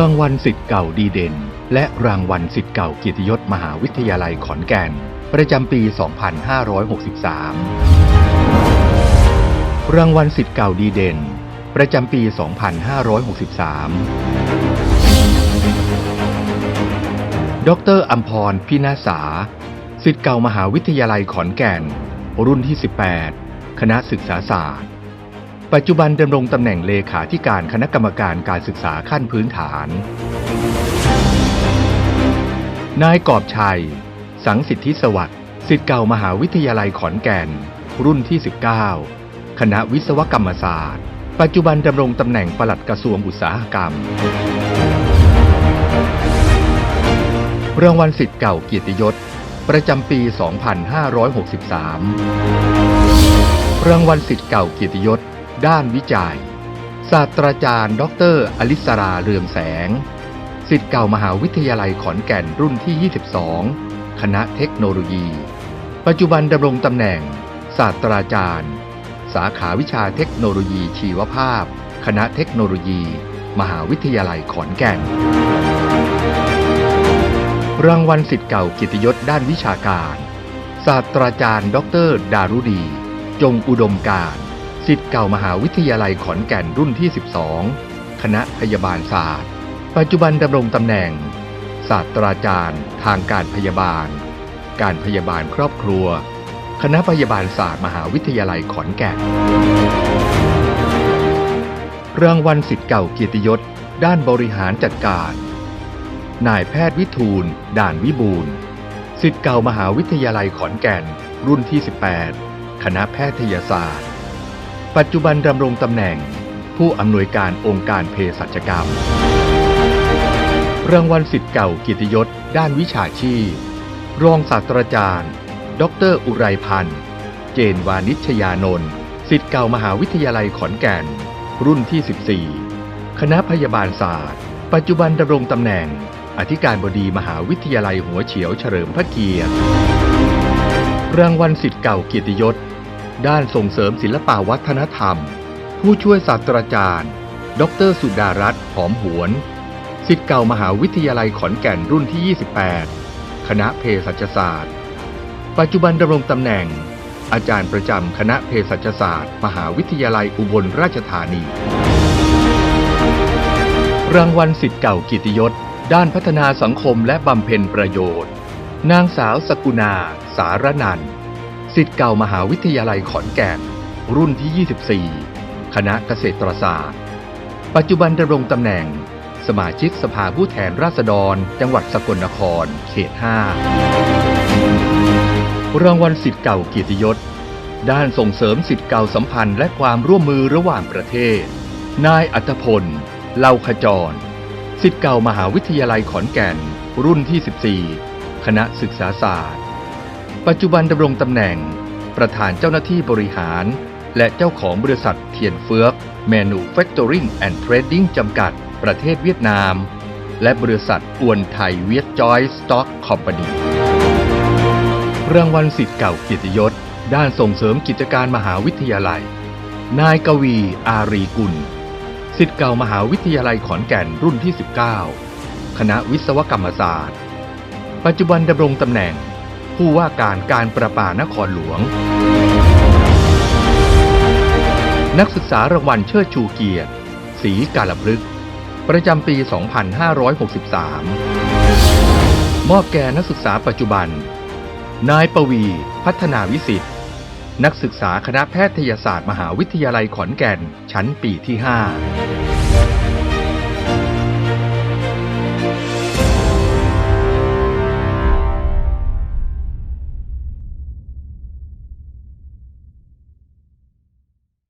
รางวัลสิทธิ์เก่าดีเด่น และรางวัลสิทธิ์เก่าเกียรติยศมหาวิทยาลัยขอนแก่น ประจำปี 2563 รางวัลสิทธิ์เก่าดีเด่น ประจำปี 2563 ดรอัมพรพินาสาสิทธิ์เก่ามหาวิทยาลัยขอนแก่น รุ่นที่ 18 คณะศึกษาศาสตร์ ปัจจุบันดำรงตำแหน่งเลขาธิการคณะกรรมการการศึกษาขั้นพื้นฐาน นายกอบชัย สังสิทธิสวัสดิ์สิทธิ์เก่ามหาวิทยาลัยขอนแก่น รุ่นที่ 19 คณะวิศวกรรมศาสตร์ ปัจจุบันดำรงตำแหน่งปลัดกระทรวงอุตสาหกรรม รางวัลสิทธิ์เก่าเกียรติยศ ประจำปี 2563 รางวัลสิทธิ์เก่าเกียรติยศ ด้านวิจัย ศาสตราจารย์ ดรอลิสราเรืองแสง สิทธิ์เก่ามหาวิทยาลัยขอนแก่นรุ่นที่ 22 คณะเทคโนโลยี ปัจจุบันดำรงตำแหน่ง ศาสตราจารย์ สาขาวิชาเทคโนโลยีชีวภาพ คณะเทคโนโลยี มหาวิทยาลัยขอนแก่น รางวัลสิทธิ์เก่ากียรติยศด้านวิชาการ ศาสตราจารย์ ดร ดารุดี จงอุดมการ สิทธิ์เก่ามหาวิทยาลัยขอนแก่นรุ่นที่ 12 คณะพยาบาลศาสตร์ ปัจจุบันดำรงตำแหน่ง ศาสตราจารย์ ทางการพยาบาล การพยาบาลครอบครัว คณะพยาบาลศาสตร์มหาวิทยาลัยขอนแก่น รางวัลสิทธิ์เก่าเกียรติยศ ด้านบริหารจัดการ นายแพทย์วิทูล ด่านวิบูลสิทธิ์เก่ามหาวิทยาลัยขอนแก่น รุ่นที่ 18 คณะแพทยศาสตร์ ปัจจุบันดำรงตำแหน่ง ผู้อำนวยการองค์การเภสัชกรรม รางวัลสิทธิ์เก่ากียรติยศ ด้านวิชาชีพ รองศาสตราจารย์ ดร อุไรพันธ์ เจนวานิชยานนท์สิทธิ์เก่ามหาวิทยาลัยขอนแก่น รุ่นที่ 14 คณะพยาบาลศาสตร์ ปัจจุบันดำรงตำแหน่ง อธิการบดีมหาวิทยาลัยหัวเฉียวเฉลิมพระเกียรติ รางวัลสิทธิ์เก่าเกียรติยศ ด้านส่งเสริมศิลปวัฒนธรรม ผู้ช่วยศาสตราจารย์ ดร สุดารัตน์หอมหวนสิทธิ์เก่ามหาวิทยาลัยขอนแก่นรุ่นที่ 28 คณะเภสัชศาสตร์ ปัจจุบันดำรงตำแหน่ง อาจารย์ประจำคณะเภสัชศาสตร์ มหาวิทยาลัยอุบลราชธานี รางวัลสิทธิ์เก่ากียรติยศ ด้านพัฒนาสังคมและบำเพ็ญประโยชน์ นางสาวสกุณา สารนันท์ สิทธิ์เก่ามหาวิทยาลัยขอนแก่น รุ่นที่ 24 คณะเกษตรศาสตร์ ปัจจุบันดำรงตำแหน่ง สมาชิกสภาผู้แทนราษฎร จังหวัดสกลนคร เขต 5 รางวัลสิทธิ์เก่าเกียรติยศ ด้านส่งเสริมสิทธิ์เก่าสัมพันธ์และความร่วมมือระหว่างประเทศ นายอัตพล เล่าขจร สิทธิ์เก่ามหาวิทยาลัยขอนแก่น รุ่นที่ 14 คณะศึกษาศาสตร์ ปัจจุบันดำรงตำแหน่ง ประธานเจ้าหน้าที่บริหาร และเจ้าของบริษัทเทียนเฟือก Manufacturing and Trading จำกัด ประเทศเวียดนาม และบริษัทอวนไทยเวียดจอยสต็อกคอมพานีรางวัลสิทธิ์เก่าเกียรติยศ ด้านส่งเสริมกิจการมหาวิทยาลัย นายกวีอารีกุลสิทธิ์เก่ามหาวิทยาลัยขอนแก่นรุ่นที่ 19 คณะวิศวกรรมศาสตร์ ปัจจุบันดำรงตำแหน่ง ผู้ว่าการการประปานครหลวง นักศึกษารางวัลเชิดชูเกียรติศรีกาลพฤกษ์ประจำปี 2563 มอบแก่นักศึกษาปัจจุบัน นายปวี พัฒนาวิสิทธิ์ นักศึกษาคณะแพทยศาสตร์มหาวิทยาลัยขอนแก่น ชั้นปีที่ 5